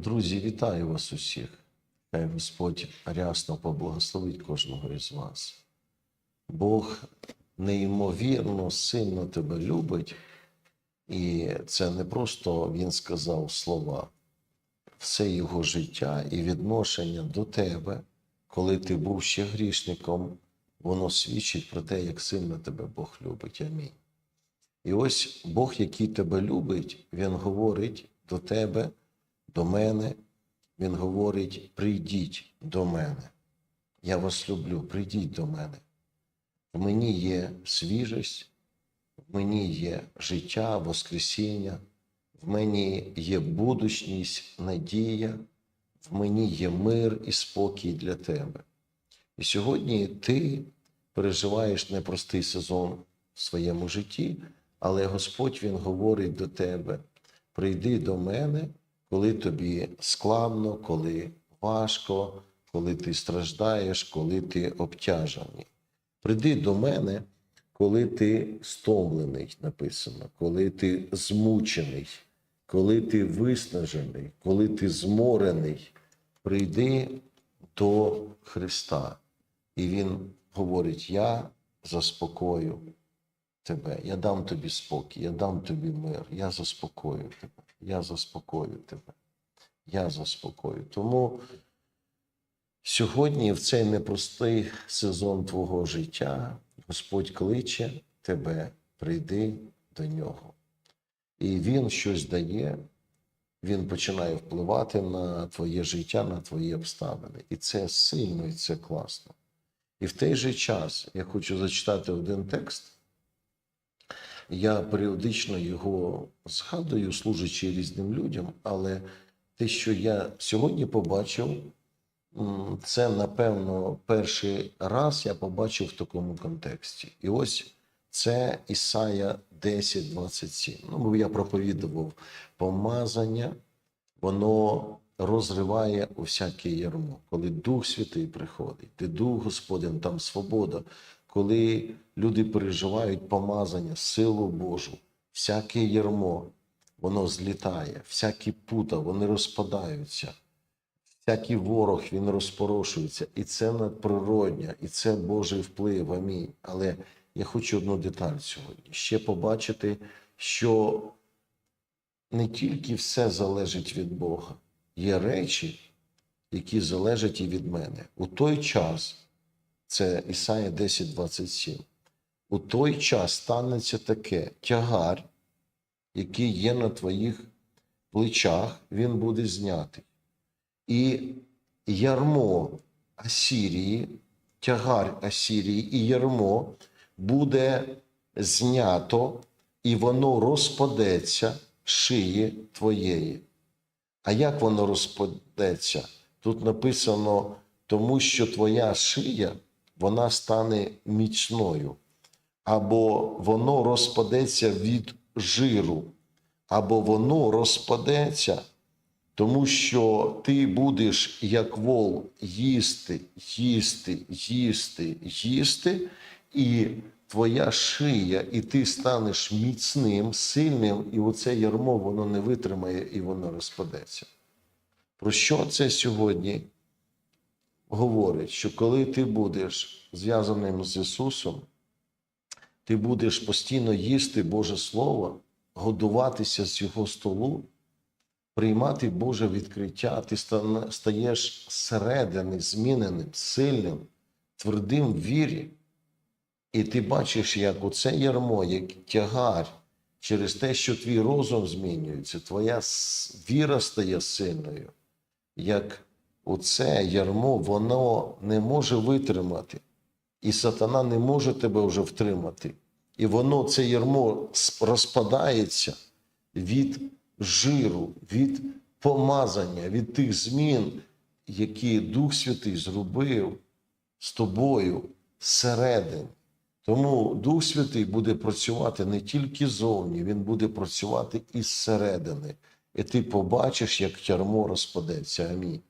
Друзі, вітаю вас усіх. Хай Господь рясно поблагословить кожного із вас. Бог неймовірно сильно тебе любить, і це не просто Він сказав слова. Все його життя і відношення до тебе, коли ти був ще грішником, воно свідчить про те, як сильно тебе Бог любить. Амінь. І ось Бог, який тебе любить, Він говорить до тебе, до мене. Він говорить: прийдіть до мене. Я вас люблю, прийдіть до мене. В мені є свіжість, в мені є життя, Воскресіння, в мені є будучність, надія, в мені є мир і спокій для тебе. І сьогодні ти переживаєш непростий сезон в своєму житті, але Господь Він говорить до тебе: прийди до мене, коли тобі складно, коли важко, коли ти страждаєш, коли ти обтяжений. Прийди до мене, коли ти стомлений, написано, коли ти змучений, коли ти виснажений, коли ти зморений. Прийди до Христа. І Він говорить: Я заспокою тебе, я дам тобі спокій, я дам тобі мир, я заспокою тебе, я заспокою тебе, я заспокою. Тому сьогодні, в цей непростий сезон твого життя, Господь кличе тебе, прийди до нього. І Він щось дає, Він починає впливати на твоє життя, на твої обставини. І це сильно, і це класно. І в той же час я хочу зачитати один текст. Я періодично його згадую, служачи різним людям, але те, що я сьогодні побачив, це, напевно, перший раз я побачив в такому контексті. І ось це Ісая 10, 27. Ну, я проповідував помазання, воно розриває усяке ярмо. Коли Дух Святий приходить, де Дух Господень, там свобода. Коли люди переживають помазання, силу Божу, всяке ярмо, воно злітає, всякі пута, вони розпадаються, всякий ворог він розпорошується. І це надприродня, і це Божий вплив. Амінь. Але я хочу одну деталь сьогодні ще побачити, що не тільки все залежить від Бога, є речі, які залежать і від мене. У той час, це Ісая 10, 27, у той час станеться таке тягар, який є на твоїх плечах, він буде знятий. І ярмо Асірії, тягар Асірії і ярмо буде знято, і воно розпадеться шиї твоєї. А як воно розпадеться? Тут написано, тому що твоя шия вона стане міцною, або воно розпадеться від жиру, або воно розпадеться, тому що ти будеш, як вол, їсти, їсти, їсти, їсти, і твоя шия, і ти станеш міцним, сильним, і оце ярмо воно не витримає і воно розпадеться. Про що це сьогодні говорить? Що коли ти будеш зв'язаним з Ісусом, ти будеш постійно їсти Боже Слово, годуватися з Його столу, приймати Боже відкриття, ти стаєш зсередини зміненим, сильним, твердим в вірі. І ти бачиш, як оце ярмо, як тягар, через те, що твій розум змінюється, твоя віра стає сильною, як оце ярмо, воно не може витримати, і сатана не може тебе вже втримати. І воно, це ярмо, розпадається від жиру, від помазання, від тих змін, які Дух Святий зробив з тобою зсередини. Тому Дух Святий буде працювати не тільки зовні, він буде працювати і зсередини. І ти побачиш, як ярмо розпадеться. Амінь.